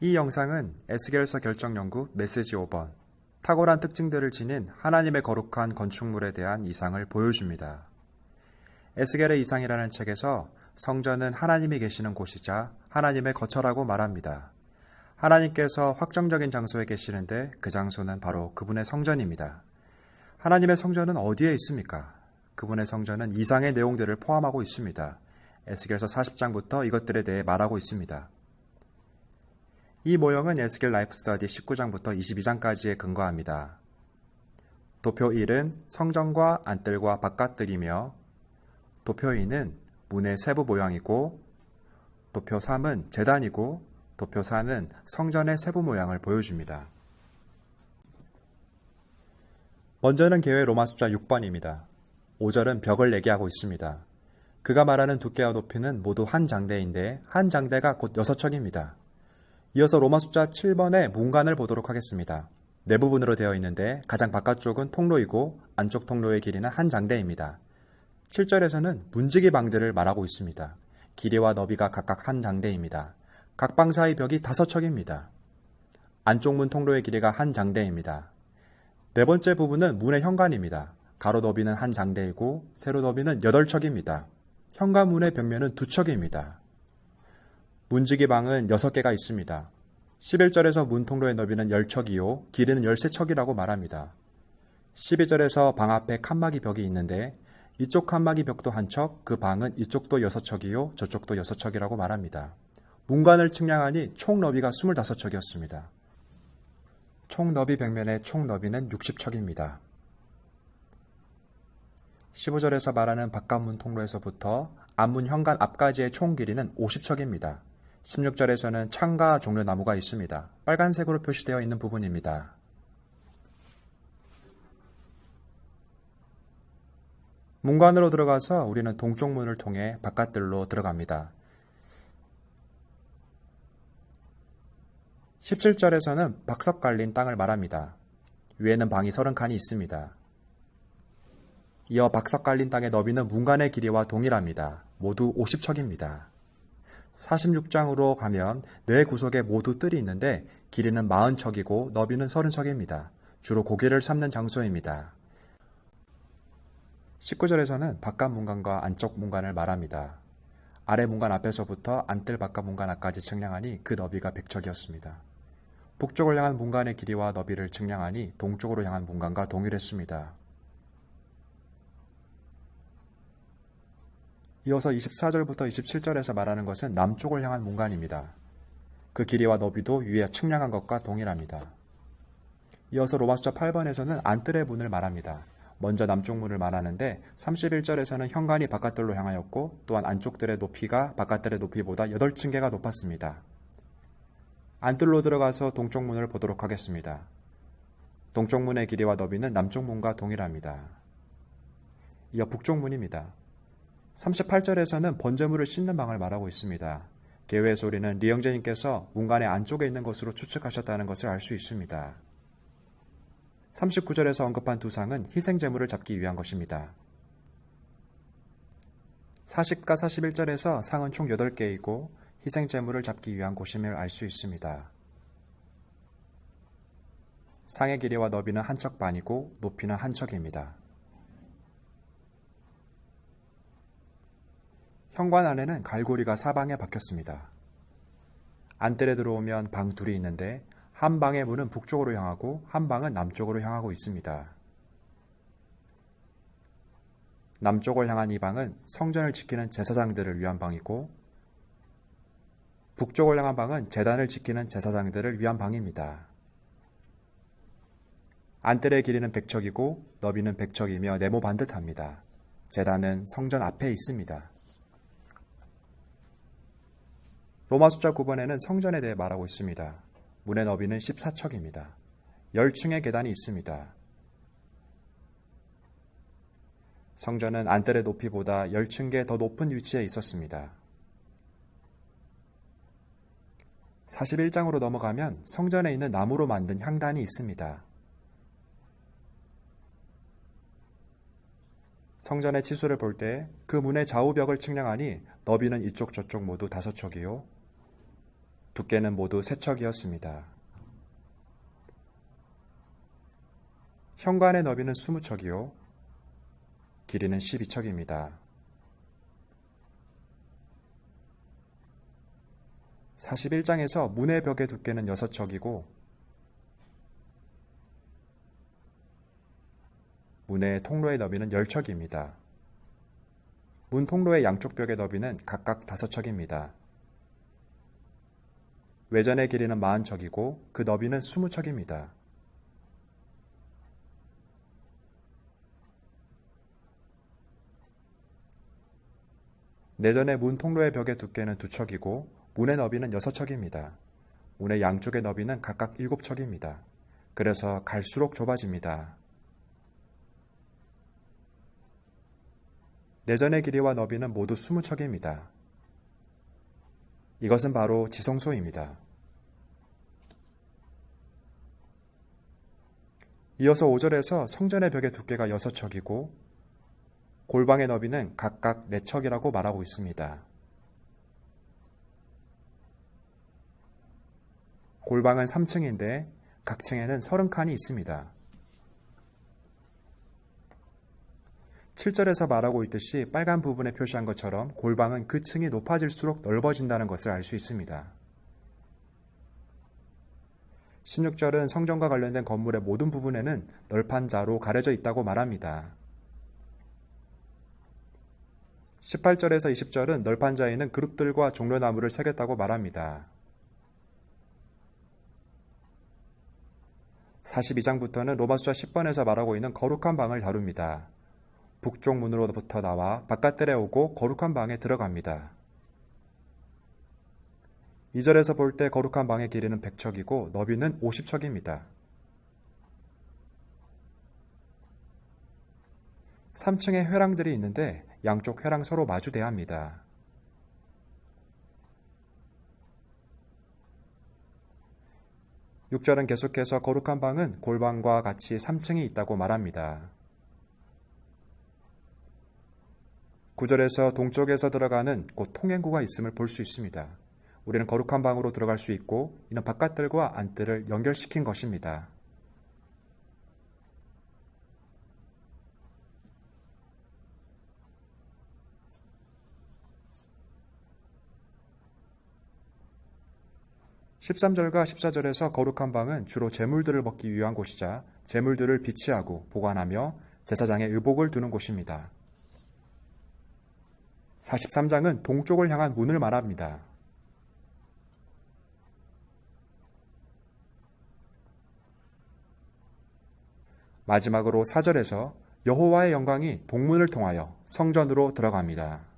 이 영상은 에스겔서 결정 연구 메시지 5번 탁월한 특징들을 지닌 하나님의 거룩한 건축물에 대한 이상을 보여줍니다. 에스겔의 이상이라는 책에서 성전은 하나님이 계시는 곳이자 하나님의 거처라고 말합니다. 하나님께서 확정적인 장소에 계시는데 그 장소는 바로 그분의 성전입니다. 하나님의 성전은 어디에 있습니까? 그분의 성전은 이상의 내용들을 포함하고 있습니다. 에스겔서 40장부터 이것들에 대해 말하고 있습니다. 이 모형은 에스겔 라이프 스터디 19장부터 22장까지에 근거합니다. 도표 1은 성전과 안뜰과 바깥뜰이며 도표 2는 문의 세부 모양이고 도표 3은 재단이고 도표 4는 성전의 세부 모양을 보여줍니다. 먼저는 계획 로마 숫자 6번입니다. 5절은 벽을 얘기하고 있습니다. 그가 말하는 두께와 높이는 모두 한 장대인데 한 장대가 곧 6척입니다. 이어서 로마 숫자 7번의 문간을 보도록 하겠습니다. 내부분으로 되어 있는데 가장 바깥쪽은 통로이고 안쪽 통로의 길이는 한 장대입니다. 7절에서는 문지기 방들을 말하고 있습니다. 길이와 너비가 각각 한 장대입니다. 각 방 사이 벽이 다섯 척입니다. 안쪽 문 통로의 길이가 한 장대입니다. 네 번째 부분은 문의 현관입니다. 가로 너비는 한 장대이고 세로 너비는 여덟 척입니다. 현관문의 벽면은 두 척입니다. 문지기 방은 6개가 있습니다. 11절에서 문통로의 너비는 10척이요, 길이는 13척이라고 말합니다. 12절에서 방 앞에 칸막이 벽이 있는데 이쪽 칸막이 벽도 한 척, 그 방은 이쪽도 6척이요, 저쪽도 6척이라고 말합니다. 문관을 측량하니 총 너비가 25척이었습니다. 총 너비 벽면의 총 너비는 60척입니다. 15절에서 말하는 바깥문 통로에서부터 앞문 현관 앞까지의 총 길이는 50척입니다. 16절에서는 창과 종려 나무가 있습니다. 빨간색으로 표시되어 있는 부분입니다. 문관으로 들어가서 우리는 동쪽 문을 통해 바깥들로 들어갑니다. 17절에서는 박석 깔린 땅을 말합니다. 위에는 방이 30칸이 있습니다. 이어 박석 깔린 땅의 너비는 문간의 길이와 동일합니다. 모두 50척입니다. 46장으로 가면 네 구석에 모두 뜰이 있는데 길이는 40척이고 너비는 30척입니다. 주로 고기를 삶는 장소입니다. 19절에서는 바깥 문간과 안쪽 문간을 말합니다. 아래 문간 앞에서부터 안뜰 바깥 문간 앞까지 측량하니 그 너비가 100척이었습니다. 북쪽을 향한 문간의 길이와 너비를 측량하니 동쪽으로 향한 문간과 동일했습니다. 이어서 24절부터 27절에서 말하는 것은 남쪽을 향한 문간입니다. 그 길이와 너비도 위에 측량한 것과 동일합니다. 이어서 로마서 8번에서는 안뜰의 문을 말합니다. 먼저 남쪽 문을 말하는데 31절에서는 현관이 바깥들로 향하였고 또한 안쪽들의 높이가 바깥들의 높이보다 8층계가 높았습니다. 안뜰로 들어가서 동쪽 문을 보도록 하겠습니다. 동쪽 문의 길이와 너비는 남쪽 문과 동일합니다. 이어 북쪽 문입니다. 38절에서는 번제물을 씻는 방을 말하고 있습니다. 개회 소리는 리영재님께서 문간의 안쪽에 있는 것으로 추측하셨다는 것을 알 수 있습니다. 39절에서 언급한 두 상은 희생제물을 잡기 위한 것입니다. 40과 41절에서 상은 총 8개이고 희생제물을 잡기 위한 곳임을 알 수 있습니다. 상의 길이와 너비는 한 척 반이고 높이는 한 척입니다. 현관 안에는 갈고리가 사방에 박혔습니다. 안뜰에 들어오면 방 둘이 있는데 한 방의 문은 북쪽으로 향하고 한 방은 남쪽으로 향하고 있습니다. 남쪽을 향한 이 방은 성전을 지키는 제사장들을 위한 방이고 북쪽을 향한 방은 재단을 지키는 제사장들을 위한 방입니다. 안뜰의 길이는 100척이고 너비는 100척이며 네모 반듯합니다. 재단은 성전 앞에 있습니다. 로마 숫자 9번에는 성전에 대해 말하고 있습니다. 문의 너비는 14척입니다. 10층의 계단이 있습니다. 성전은 안뜰의 높이보다 10층계 더 높은 위치에 있었습니다. 41장으로 넘어가면 성전에 있는 나무로 만든 향단이 있습니다. 성전의 치수를 볼 때 그 문의 좌우벽을 측량하니 너비는 이쪽 저쪽 모두 다섯 척이요 두께는 모두 세 척이었습니다. 현관의 너비는 20척이요. 길이는 12척입니다. 41장에서 문의 벽의 두께는 6척이고 문의 통로의 너비는 10척입니다. 문 통로의 양쪽 벽의 너비는 각각 5척입니다. 외전의 길이는 40척이고 그 너비는 20척입니다. 내전의 문 통로의 벽의 두께는 2척이고 문의 너비는 6척입니다. 문의 양쪽의 너비는 각각 7척입니다. 그래서 갈수록 좁아집니다. 내전의 길이와 너비는 모두 20척입니다. 이것은 바로 지성소입니다. 이어서 5절에서 성전의 벽의 두께가 6척이고 골방의 너비는 각각 4척이라고 말하고 있습니다. 골방은 3층인데 각 층에는 30칸이 있습니다. 7절에서 말하고 있듯이 빨간 부분에 표시한 것처럼 골방은 그 층이 높아질수록 넓어진다는 것을 알 수 있습니다. 16절은 성전과 관련된 건물의 모든 부분에는 널판 자로 가려져 있다고 말합니다. 18절에서 20절은 널판 자에는 그룹들과 종려나무를 새겼다고 말합니다. 42장부터는 로마수자 10번에서 말하고 있는 거룩한 방을 다룹니다. 북쪽 문으로부터 나와 바깥들에 오고 거룩한 방에 들어갑니다. 2절에서 볼 때 거룩한 방의 길이는 100척이고 너비는 50척입니다. 3층에 회랑들이 있는데 양쪽 회랑 서로 마주대야 합니다. 육절은 계속해서 거룩한 방은 골방과 같이 3층이 있다고 말합니다. 9절에서 동쪽에서 들어가는 곧 통행구가 있음을 볼 수 있습니다. 우리는 거룩한 방으로 들어갈 수 있고 이는 바깥들과 안뜰을 연결시킨 것입니다. (13절과) (14절에서) 거룩한 방은 주로 재물들을 먹기 위한 곳이자 재물들을 비치하고 보관하며 제사장의 의복을 두는 곳입니다. 43장은 동쪽을 향한 문을 말합니다. 마지막으로 4절에서 여호와의 영광이 동문을 통하여 성전으로 들어갑니다.